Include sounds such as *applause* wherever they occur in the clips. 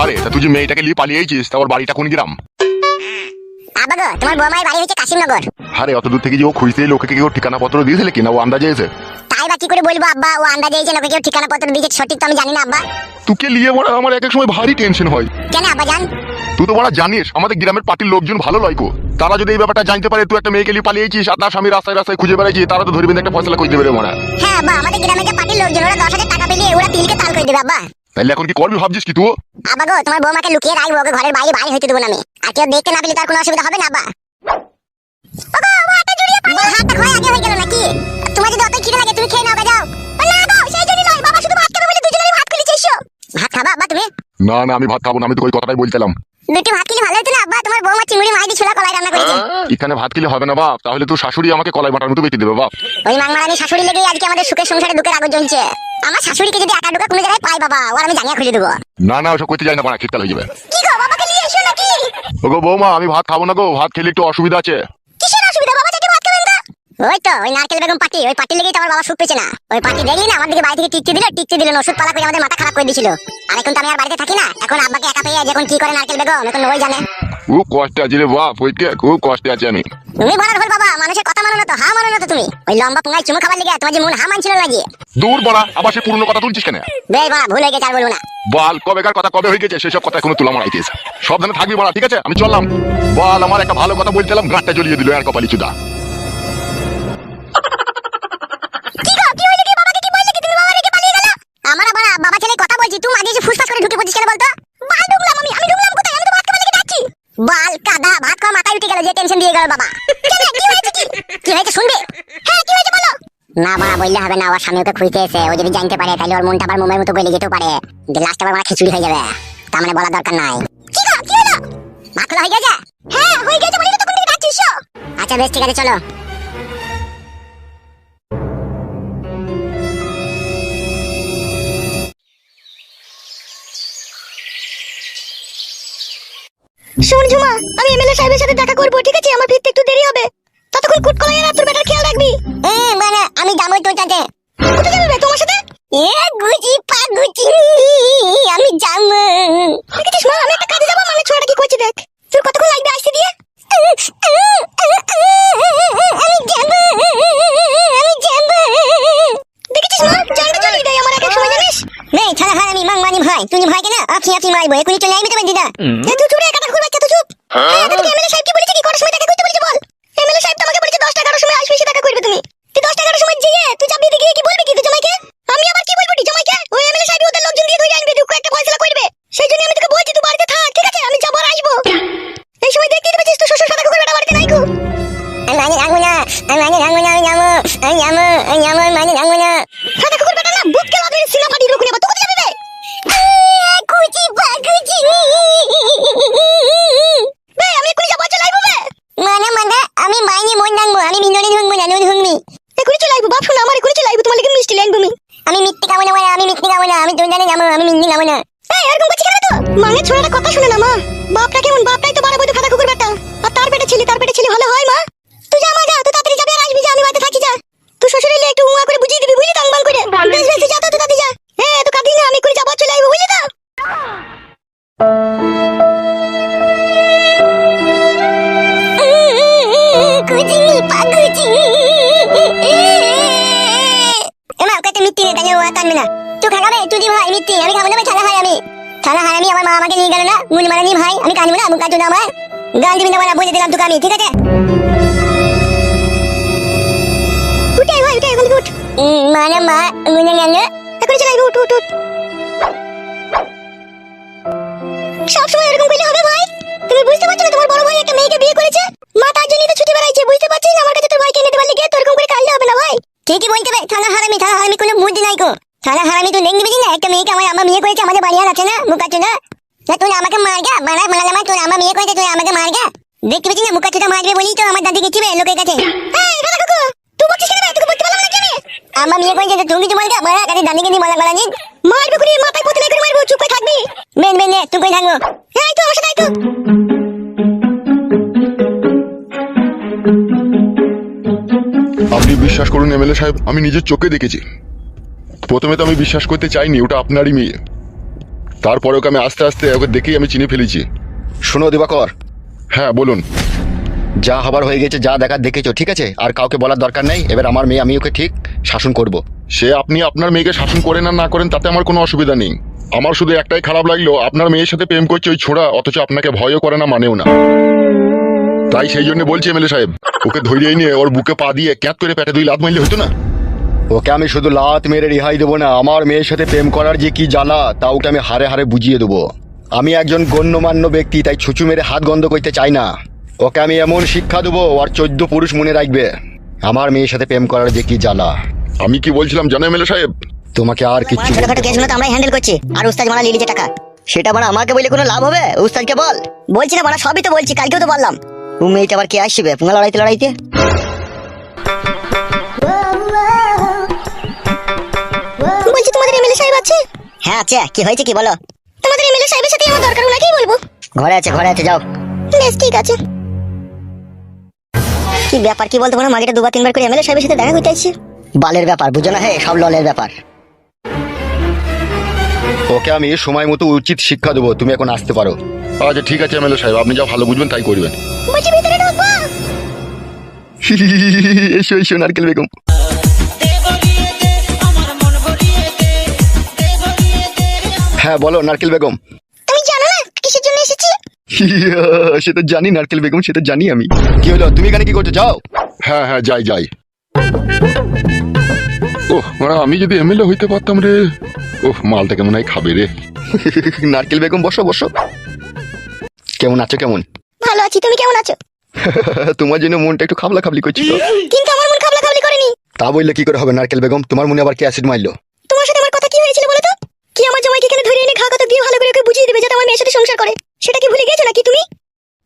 আরে তা তুই মেয়েটাকে নিয়ে পালিয়েছিস তা ওর বাড়িটা কোন গ্রাম? আব্বা গো তোমার বৌমায়ের বাড়ি হচ্ছে কাশিমনগর। আরে অত দূর থেকে যে ও খুঁজতে লোকে কেউ ঠিকানা পত্র দিয়েছিলে কিনা? ও আন্দাজে এসে। তাই বা কি করে বলব আব্বা? ও আন্দাজে যে লোকে কেউ ঠিকানা পত্র দিয়েছে সঠিক তো আমি জানি না আব্বা। তোকে নিয়ে বড় আমার এক এক সময় ভারী টেনশন হয়। কেন আব্বা জান? তুই তো বড় জানিস আমাদের গ্রামের পার্টির লোকজন ভালো লয়কো তারা যদি এই ব্যাপারটা জানতে পারে তুই একটা মেয়েকে নিয়ে পালিয়েছিস আর তার স্বামী রাস্তায় রাস্তায় খুঁজে বেড়াইছিস তারা তো ধরবেন একটা ফয়সলা করে দেবে রে মনে হ্যাঁ আব্বা আমাদের গ্রামে যে পার্টির লোকজন ওরা দশ হাজার টাকা পেলে ওরা তিলকে তাল করে দেবে আব্বা। তাহলে এখন কি করবি ভাবছিস কি তুই? আবা গো তোমার বৌমাকে লুকিয়ে রাখব ওকে ঘরের বাইরে বাইরে হইতে দেবো না আমি। আর কেউ দেখতে না পেলে তার কোনো অসুবিধা হবে না আবা ওগো, ও হাতটা জড়িয়ে খয় আগে হয়ে গেল নাকি? তোমার যদি অতই খিদে লাগে তুমি খেয়ে নাও যাও। না সেই জন্য নয় বাবা শুধু ভাত খাবে বলে দুজনেরই ভাত খুলে ভাত খাবা তুমি? না না আমি ভাত খাব না আমি তো ওই কথাটাই বলছিলাম। দুটি ভাত খেলে ভালো হতো না? আব্বা তোমার বৌমা চিংড়ি মাছ দিয়ে ছোলা কলাই রান্না করেছে। এখানে ভাত খেলে হবে না বাপ। তাহলে তুই শাশুড়ি আমাকে কলাই বাটার মতো বেঁচে দেবে বাপ। ওই মাংমারানি শাশুড়ি লেগেই আজকে আমাদের সুখের সংসারে দুঃখের আগুন জ্বলছে। আমার শাশুড়িকে যদি আটা ঢুকা কোনো জায়গায় পাই বাবা ওর আমি জানিয়ে খুঁজে দেবো। না না ওসব করতে যাই না পানা খিটকাল হয়ে যাবে। কি গো বাবাকে নিয়ে এসো নাকি? ওগো বৌমা আমি ভাত খাব না গো। ভাত খেলে একটু অসুবিধা আছে কিসের অসুবিধা বাবা চাচি ভাত খাবেন না ওই তো ওই নারকেল বেগম পার্টি ওই পার্টি লেগেই তো আমার বাবা সুখ পেয়েছে না। ওই পার্টি দেখলি না? আমার দিকে বাড়ি থেকে টিকতে দিল টিকতে দিল ওষুধ পালা করে আমাদের মাথা খারাপ করে দিয়েছিল। আর এখন তো আমি আর বাড়িতে থাকি না। এখন আব্বাকে একা পেয়ে যখন কি করে নারকেল বেগম এখন ওই জানে। খুব কষ্টে আছে রে বাপ ওইকে খুব কষ্টে আছে আমি। তুমি বলার ভুল বাবা মানুষের কথা মানো না তো হা মানো না তো তুমি? ওই লম্বা পুঙ্গাই চুমু খাবার লেগে তোমার যে মন হা মানছিল লাগিয়ে দূর বড়া আবার সে পুরনো কথা তুলছিস কেন? বেশ বাবা ভুল হয়ে গেছে আর বলব না। বল কবেকার কথা কবে হয়ে গেছে সেসব কথা এখনও তুলা মারাইতেছে সাবধানে থাকবি বড়া ঠিক আছে? আমি চললাম। বল আমার একটা ভালো কথা বলছিলাম গাঁটটা জ্বলিয়ে দিল আর কপালি চুদা। না বাবা বললে হবে না, ওর স্বামী ওকে খুঁজতে এসে ও যদি জানতে পারে, তাহলে ওর মনটা আবার মোমের মতো বলে যেতেও পারে। যে লাস্ট আবার আমার খিচুড়ি হয়ে যাবে। তার মানে বলার দরকার নাই। কি গো, কি হলো? ভাত হয়ে গেছে? হ্যাঁ হয়ে গেছে বলে তো তখন থেকে যাচ্ছিস আচ্ছা বেশ, ঠিক আছে, চলো। শোন ঝুমা, আমি এমএলএ সাহেবের সাথে দেখা করব, ঠিক আছে? আমার ফিরতে একটু দেরি হবে। এ আমি যাব দেখেছিস মা আমি একটা কাজে যাব মানে কি করছে দেখ। তোর কতক্ষণ লাগবে আসতে দিয়ে? আমি যাব আমি যাব দেখেছিস মা? জানটা চলে দেয় আমার এক সময় জানিস? নেই ছাড়া হয় আমি মাং মানি ভাই তুই ভয় কেন? আপনি আপনি মারবো এখনই চলে আসবি তো দিদা তুই চুরে হয় আমি আমার মা আমাকে নিয়ে গেল না। মুন মারানি ভাই, আমি কানবো না, মুখ কাটু না আমার গাল দিবি না বলে দিলাম তোকে আমি, ঠিক আছে? উঠে ভাই, উঠে, এখন উঠ। মা গেল এখনই চলে উঠ উঠ উঠ। সব সময় এরকম করলে হবে ভাই। তুমি বুঝতে পারছ না, তোমার বড় ভাই একটা মেয়েকে বিয়ে করেছে? মা তার জন্যই তো ছুটি বেড়াইছে, বুঝতে পারছিস? না আমার কাছে তোর ভাইকে নিতে পারলে গিয়ে তো এরকম করে কাটলে হবে না ভাই। ঠিকই বলতে হবে থালা হারামি থালা হারামি, কোনো বুদ্ধি নাই গো। থালা হারামি তুই না একটা মেয়েকে আমার আমার বিয়ে করেছে আমাদের বাড়ি আর আছে না মুখ আছে না। তুই আমাকে মার গা মারা মারা মার তুই আমার বিয়ে করেছে তুই আমাকে মার গা। দেখতে পেয়েছিস না মুখ আছে মারবে বলি তো আমার দাদি গেছিবে লোকের কাছে। এই দাদা কাকু তুই বলছিস কেন তোকে বলতে পারলাম না কেন আমার বিয়ে করেছে কিছু মারা কাছে নিয়ে বলা বলা নিন মারবে করে মাথায় পুঁতে করে মারবো চুপ করে থাকবি। বেন বেন তুই কই থাকব। এই তো আমার সাথে তো। আপনি বিশ্বাস করুন এমএলএ সাহেব আমি নিজের চোখে দেখেছি। প্রথমে তো আমি বিশ্বাস করতে চাইনি ওটা আপনারই মেয়ে। তারপরে ওকে আমি আস্তে আস্তে ওকে দেখেই আমি চিনে ফেলেছি। শোনো দিবাকর। হ্যাঁ বলুন। যা হবার হয়ে গেছে যা দেখার দেখেছ ঠিক আছে? আর কাউকে বলার দরকার নেই এবার আমার মেয়ে আমি ওকে ঠিক শাসন করব। সে আপনি আপনার মেয়েকে শাসন করেন আর না করেন তাতে আমার কোনো অসুবিধা নেই। আমার শুধু একটাই খারাপ লাগল আপনার মেয়ের সাথে প্রেম করছে ওই ছোড়া অথচ আপনাকে ভয়ও করে না মানেও না। তাই সেই জন্য বলছি এমএলএ সাহেব ওকে ধৈর্যই নিয়ে ওর বুকে পা দিয়ে ক্যাঁত করে পেটে দুই লাত মারলে হতো না? ওকে আমি শুধু লাত মেরে রেহাই দেবো না আমার মেয়ের সাথে প্রেম করার যে কি জ্বালা তা ওকে আমি হারে হারে বুঝিয়ে দেবো। আমি একজন গণ্যমান্য ব্যক্তি তাই ছুঁচু মেরে হাত গন্ধ করতে চাই না। ওকে আমি এমন শিক্ষা দেবো আর চোদ্দ পুরুষ মনে রাখবে। আমার মেয়ের সাথে প্রেম করার যে কি জ্বালা আমি কি বলছিলাম জানো এমএলএ সাহেব? তোমাকে আর কিছু ছোটখাটো কেস তো আমরাই হ্যান্ডেল করছি। আর উস্তাদ মারা লিলিছে টাকা। সেটা মানে আমাকে বলে কোনো লাভ হবে? উস্তাদকে বল। বলছি না মারা সবই তো বলছি কালকেও তো বললাম। ও মেয়েটা আবার কে আসবে? পুঙ্গা লড়াইতে লড়াইতে? এমএলএ সাহেব আছে? হ্যাঁ আছে। কি হয়েছে কি বলো? তোমাদের এমএলএ সাহেবের সাথে আমার দরকার ওনাকেই বলব? ঘরে আছে ঘরে আছে যাও। বেশ ঠিক আছে। কি ব্যাপার কি বলতো বলো মাগেটা দুবার তিনবার করে এমএলএ সাহেবের সাথে দেখা করতে আসছে। বালের ব্যাপার বুঝো না হে? সব ললের ব্যাপার। ওকে আমি সময় মতো উচিত শিক্ষা দেবো তুমি এখন আসতে পারো। আচ্ছা ঠিক আছে এমএলএ সাহেব আপনি যা ভালো বুঝবেন তাই করবেন। *laughs* এসো এসো নারকেল বেগম। হ্যাঁ বলো নারকেল বেগম। তুমি জানো না কিসের জন্য এসেছি? *laughs* সে তো জানি নারকেল বেগম সেটা জানি আমি। কি হলো তুমি এখানে কি করছ? যাও। হ্যাঁ হ্যাঁ যাই যাই। ওহ মানে আমি যদি এমএলএ হইতে পারতাম রে। ওহ মালটা কেমন হয় খাবে রে। *laughs* নারকেল বেগম বসো বসো। কেমন আছো কেমন? ভালো আছি তুমি কেমন আছো? *laughs* তোমার জন্য মনটা একটু খাবলা খাবলি করছি তো। কিন্তু আমার মন খাবলা খাবলি করেনি। তা বললে কি করে হবে নারকেল বেগম? তোমার মনে আবার কি অ্যাসিড মারলো তোমার সাথে আমার কথা কি হয়েছিল বলো তো কি আমার জামাইকে এখানে দিয়ে ভালো করে ওকে বুঝিয়ে দেবে যাতে আমার মেয়ের সাথে সংসার করে। সেটা কি ভুলে গেছো নাকি তুমি?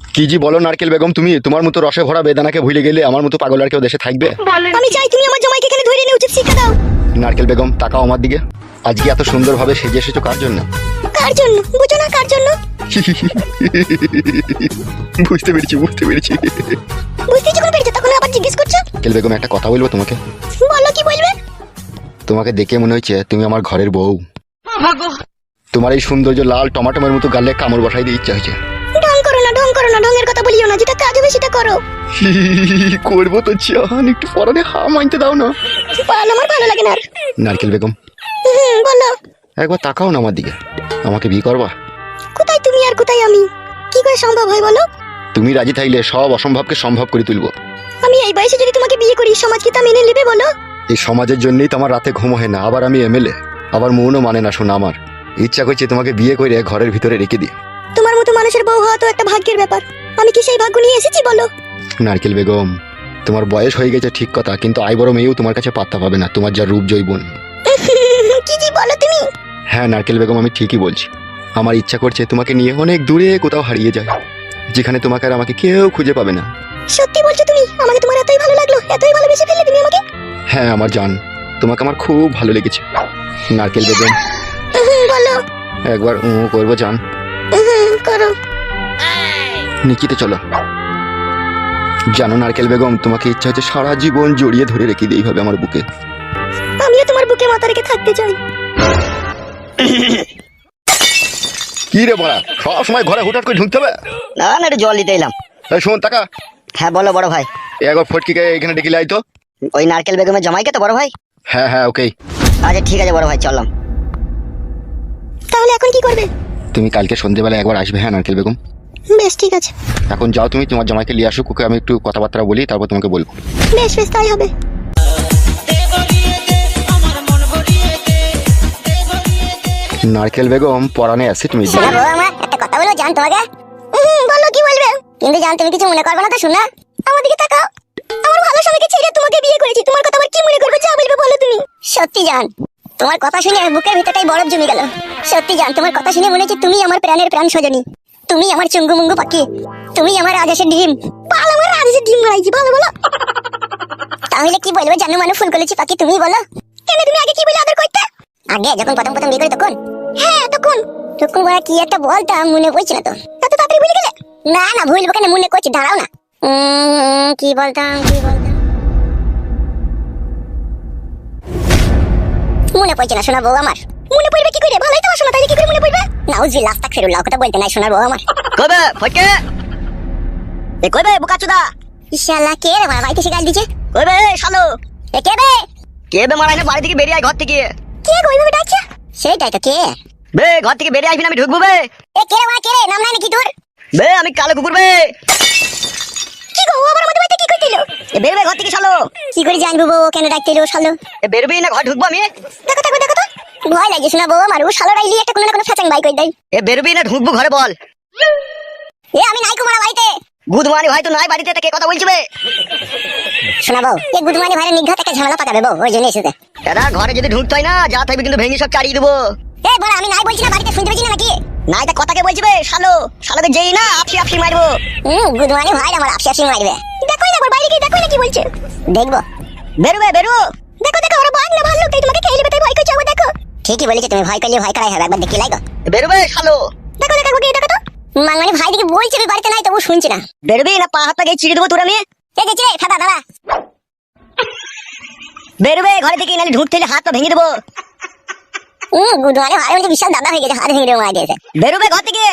কি জি বলো নারকেল বেগম তুমি তোমার মতো রসে ভরা বেদানাকে ভুলে গেলে আমার মতো পাগল আর কেউ দেশে থাকবে? আমি চাই তুমি আমার জামাইকে এখানে ধরে এনে উচিত শিক্ষা দাও। নারকেল বেগম তাকাও আমার দিকে। আজকে এত সুন্দরভাবে সেজে এসেছ কার জন্য? কার জন্য? বুঝো না কার জন্য। বুঝতে পেরেছি বুঝতে পেরেছি। বুঝতে যখন পেরেছ তখন আবার জিজ্ঞেস করছ? নারকেল বেগম একটা কথা বলব তোমাকে? বলো কি বলবে? তোমাকে দেখে মনে হচ্ছে তুমি আমার ঘরের বউ। তোমার এই সৌন্দর্য লাল টমাটোমের মতো গালে কামড় বসাই দিয়ে ইচ্ছা হয়েছে। ঢং করো না ঢং করো না ঢঙের কথা বলিও না যেটা কাজ হবে সেটা করো। করব তো চান একটু পরানে হা মানতে দাও না। পাল আমার ভালো লাগে না আর। নারকেল বেগম। হুম বলো। একবার তাকাও না আমার দিকে আমাকে বিয়ে করবা? কোথায় তুমি আর কোথায় আমি? কি করে সম্ভব হয় বলো? তুমি রাজি থাকলে সব অসম্ভবকে সম্ভব করে তুলবো। আমি এই বয়সে যদি তোমাকে বিয়ে করি সমাজ কি তা মেনে নেবে বলো? এই সমাজের জন্যই তো আমার রাতে ঘুম হয় না আবার আমি এমএলএ আবার মনও মানে না শোনা আমার। ইচ্ছা করছে তোমাকে বিয়ে করে ঘরের ভিতরে রেখে দিই। তোমার মতো মানুষের বউ হওয়া তো একটা ভাগ্যের ব্যাপার। আমি কি সেই ভাগ্য নিয়ে এসেছি বলো? নারকেল বেগম তোমার বয়স হয়ে গেছে ঠিক কথা কিন্তু আই বড় মেয়েও তোমার কাছে পাত্তা পাবে না তোমার যা রূপ জৈবন *laughs* কি জি বলো তুমি? হ্যাঁ নারকেল বেগম আমি ঠিকই বলছি। আমার ইচ্ছা করছে তোমাকে নিয়ে অনেক দূরে কোথাও হারিয়ে যায় যেখানে তোমাকে আর আমাকে কেউ খুঁজে পাবে না। সত্যি বলছো তুমি? আমাকে তোমার এতই ভালো লাগল এতই ভালোবেসে ফেললে তুমি আমাকে? হ্যাঁ আমার জান তোমাকে আমার খুব ভালো লেগেছে। নারকেল বেগম একবার উ করব জান। করো। নিকিতে চলো। জানো নারকেল বেগম তোমাকে ইচ্ছা হচ্ছে সারা জীবন জড়িয়ে ধরে রেখে দিই হবে আমার বুকে। আমিও তোমার বুকে মাথা রেখে থাকতে চাই। কি রে বড়া সব সময় ঘরে হুটহাট করে ঢুকতে হবে? না না একটু জল দিতে এলাম। এই শোন টাকা। হ্যাঁ বলো বড় ভাই। একবার ফটকিকে এখানে ডেকে লাই তো। ওই নারকেল বেগমের জামাইকে তো বড় ভাই? হ্যাঁ হ্যাঁ ওকে আচ্ছা ঠিক আছে বড় ভাই চললাম। তাহলে এখন কি করবে? তুমি কালকে সন্ধ্যেবেলা একবার আসবে হ্যাঁ নারকেল বেগম? বেশ ঠিক আছে। এখন যাও তুমি তোমার জামাইকে নিয়ে আসো ওকে আমি একটু কথাবার্তা বলি তারপর তোমাকে বলব। বেশ বেশ তাই হবে। নারকেল বেগম পরানে অ্যাসিড তুমি শোনা বউ আমার একটা কথা বলব জান তোমাকে বলো কি বলবে? কিন্তু জান তুমি কিছু মনে করবে না তো শোনা। আমার দিকে তাকাও। আমার ভালো সময়কে ছেড়ে তোমাকে বিয়ে করেছি। তোমার কথা আবার কি মনে করবে যা বলবে বলো তুমি। সত্যি জান তোমার কথা শুনে বুকের ভিতরটাই বরফ জমে গেল। সত্যি জান, তোমার কথা শুনে মনে হচ্ছে তুমি আমার প্রাণের প্রাণ সজনী। তুমি আমার চুঙ্গু মুঙ্গু পাখি। তুমি আমার রাজেশের ডিম। ভালো আমার রাজেশের ডিম মারাইছি ভালো বলো। তাহলে কি বলব, জানো মানে ফুল করেছি পাখি, তুমি বলো। কেন তুমি আগে কি বলে আদর করতে? আগে যখন প্রথম প্রথম বিয়ে করি তখন? হ্যাঁ তখন। তখন বলা কি একটা বলতাম মনে পড়ছে না তো। তাড়াতাড়ি ভুলে গেলে? না না, ভুলবো কেন? মনে করছি, দাঁড়াও না। কি বলতাম কি বলতাম? মনে পড়ছে না শোনা বউ আমার। মনে পড়বে কি করে? ভালোই তো আসো না তাইলে কি করে মনে পড়বে? নাউজি লাস্তা ফেরুল্লাহ কথা বলতে নাই শোনার বউ আমার। কবে? ফটকে? এ কইবে বোকা চুদা ইশাল্লাহ কে রে মারা বাইতে শিকাল দিছে কইবে এ শালো? এ কে বে? কে বে মারাই না বাড়ি থেকে বেরিয়ে আয় ঘর থেকে। কে গো ওইভাবে ডাকছে? সেইটাই তো কে। বে ঘর থেকে বেরিয়ে আসবি না আমি ঢুকবো বে। এ কে রে মারা কে রে? নাম নাই নাকি তোর? বে আমি কালো কুকুর বে। কি গো আবার আমাদের বাড়িতে কি করছিল এ বেরবে ঘর থেকে শালো। কি করে জানব বউ কেন ডাকতে এলো বেরবি না ঘর ঢুকবো আমি। দেখো দেখো দেখো তো। ভয় লাগে শোনা বউ আমার। শালো রাইলি একটা কোনো না কোনো ফ্যাচাং বাই কই দেয়। এ বেরবি না ঢুকবো ঘরে বল। এ আমি নাই কুমারা বাড়িতে। গুদমানি ভাই তো নাই বাড়িতে তা কথা বলছি বে শোনা বউ এ গুদমানি ভাইয়ের নিঘাত একটা ঝামেলা পাকাবে বউ ওই জন্য এসেছে। এরা ঘরে যদি ঢুকতে হয় না যা থাকবে কিন্তু ভেঙে সব চাড়িয়ে দেবো। এ বড় আমি নাই বলছি না বাড়িতে শুনতে পেয়েছি না নাকি? নাই তা কথা বলছি বে শালো। শালোকে যেই না আপসি আপসি মারবো। হুম গুদমানি ভাই আমার আপসি আপসি মারবে। দেখোই না বাইরে গিয়ে দেখোই না কি বলছে। দেখব। বেরোবে বেরো। দেখো দেখো ওরা না ভাল্লুক তাই তোমাকে খেয়ে নেবে তাই ভয় করছে দেখো। ঠিকই বলেছ তুমি ভয় করলে ভয় করাই হবে একবার দেখি লাইগো। বেরোবে শালো। দেখো দেখো দেখো তো। মাঙ্গানি ভাই দিকে বলছে বাড়িতে নাই তবু শুনছি না। বেরোবি না পা গিয়ে দেবো তোর আমি এই যে চিরে ফাদা দাদা। বেরোবে ঘরে থেকে নাহলে ঢুকতে হলে হাত পা ভেঙে দেবো। হুম গুদমানি ভাই বলছে বিশাল দাদা হয়ে গেছে হাত ভেঙে মারা দিয়েছে বেরোবে ঘর থেকে।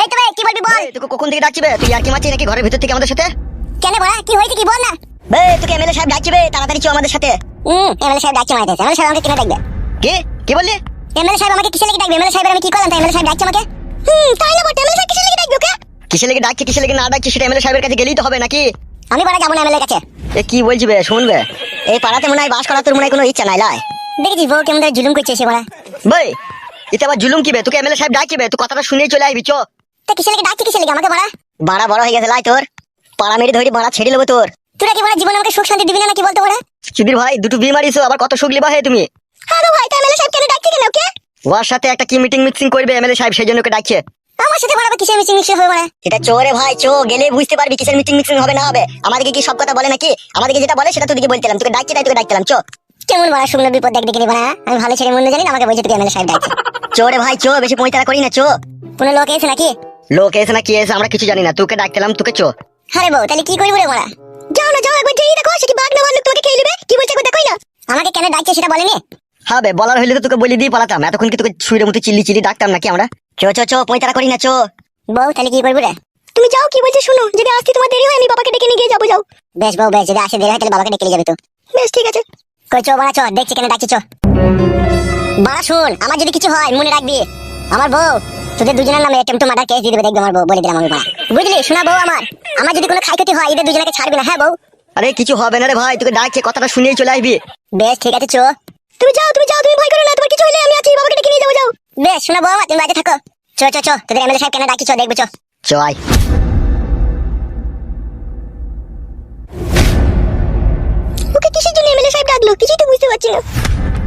এই তো কি বলবি বল? এই, কখন থেকে ডাকছি তুই আর কি মারছিস নাকি ঘরের ভিতর থেকে আমাদের সাথে? কেন বড়া কি হয়েছে কি বল না। বে তোকে এমএলএ সাহেব ডাকছি তাড়াতাড়ি চো আমাদের সাথে। হুম এমএলএ সাহেব ডাকছে মারা এমএলএ সাহেব আমাকে কেন ডাকবে? কি? কি বললি? এমএলএ সাহেব আমাকে কিসে লেগে ডাকবে? এমএলএ সাহেবের আমি কি করলাম? তাই এমএলএ সাহেব ডাকছে আমাকে? হুম তাই না বটে? এমএলএ সাহেব কিসের লেগে ডাকবে ডাকছি কিসের লেগে না ডাকছি সেটা এমএলএ সাহেবের কাছে গেলেই তো হবে নাকি? আমি বড়া যাব না এমএলএ কাছে। এ কি বলছি শুনবে এই পাড়াতে মনে হয় বাস করার তোর মনে হয় কোনো ইচ্ছা নাই লাই। দেখেছিস বউ কেমন করে জুলুম করছে এসে বড়া বই এতে আবার জুলুম কি বে তোকে এমএলএ সাহেব ডাকবে তুই কথাটা শুনেই চলে আসবি চো। তা কিসে লেগে ডাকছে কিসে লেগে? আমাকে বড়া বাড়া বড় হয়ে গেছে লাই তোর। পাড়া মেরে ধরি বাড়া ছেড়ে নেব তোর। তোরা কি বড়া জীবনে আমাকে সুখ শান্তি দিবি না নাকি বলতো বড়া সুধীর ভাই দুটো বিয়ে মারিছো আবার কত সুখ লিবা হে তুমি? হ্যাঁ ভাই তাই এমএলএ সাহেব কেন ডাকছে কেন ওকে? ওর সাথে একটা কি মিটিং মিক্সিং করবে এমএলএ সাহেব সেই জন্য ওকে ডাকছে। আমার সাথে বড়া কিসের মিটিং মিশিং হবে বড়া এটা চোরে ভাই চো গেলে বুঝতে পারবি কিসের মিটিং মিক্সিং হবে না হবে। আমাদেরকে কি সব কথা বলে নাকি? আমাদেরকে যেটা বলে সেটা তোকে বলতেলাম তোকে ডাকছে তাই তোকে ডাকতেলাম চো। কেমন বড়া শুকনো বিপদ দেখ দেখে বড়া আমি ভালো ছেলে মন্দ জানি না আমাকে বলছে তোকে এমএলএ সাহেব ডাকছে চোরে ভাই চো বেশি পঁয়তারা করি না চো। কোনো লোক এসে নাকি? লোক এসে না কি এসে আমরা কিছু জানি না। তোকে ডাকতেলাম তোকে চো। আরে বউ তাহলে কি করব রে বড়া যাও না যাও একবার যেই দেখো সে কি বাঘ না ভাল্লুক তোকে খেয়ে নেবে? কি বলছে একবার দেখোই না। আমাকে কেন ডাকছে সেটা বলেনি? হবে বলার হইলে তো তোকে বলে দিয়ে পালাতাম। এতক্ষণ কি তোকে শুয়ের মতো চিল্লি চিল্লি ডাকতাম নাকি আমরা? চো চো চো পঁয়তারা করি না চো। বউ তাহলে কি করব রে? তুমি যাও কি বলছে শুনো। যদি আসতে তোমার দেরি হয় আমি বাবাকে ডেকে নিয়ে গিয়ে যাব যাও। বেশ বউ বেশ যদি আসে দেরি হয় তাহলে বাবাকে ডেকে নিয়ে যাবে তো। বেশ ঠিক আছে। কই চো বাড়া চো দেখছি কেন ডাকছি চো। বাড়া শুন আমার যদি কিছু হয় মনে রাখবি আমার বউ তোদের দুজনের নামে টেম্পটো মার্ডার কেস দিয়ে দেবে দেখবি আমার বউ বলে দিলাম আমি বাড়া। বুঝলি? শোনা বউ আমার আমার যদি কোনো ক্ষয়ক্ষতি হয় এদের দুজনকে ছাড়বি না হ্যাঁ বউ? আরে কিছু হবে না রে ভাই তোকে ডাকছে কথাটা শুনেই চলে আসবি। বেশ ঠিক আছে চো। তুমি যাও তুমি যাও তুমি ভয় করো না তোমার কিছু হলে আমি আছি বাবাকে ডেকে নিয়ে যাব যাও। বেশ শোনা বউ আমার তুমি বাজে থাকো। চো চো চো তোদের এমএলএ সাহেব কেন ডাকছি চো দেখব চো। চয় ওকে got you.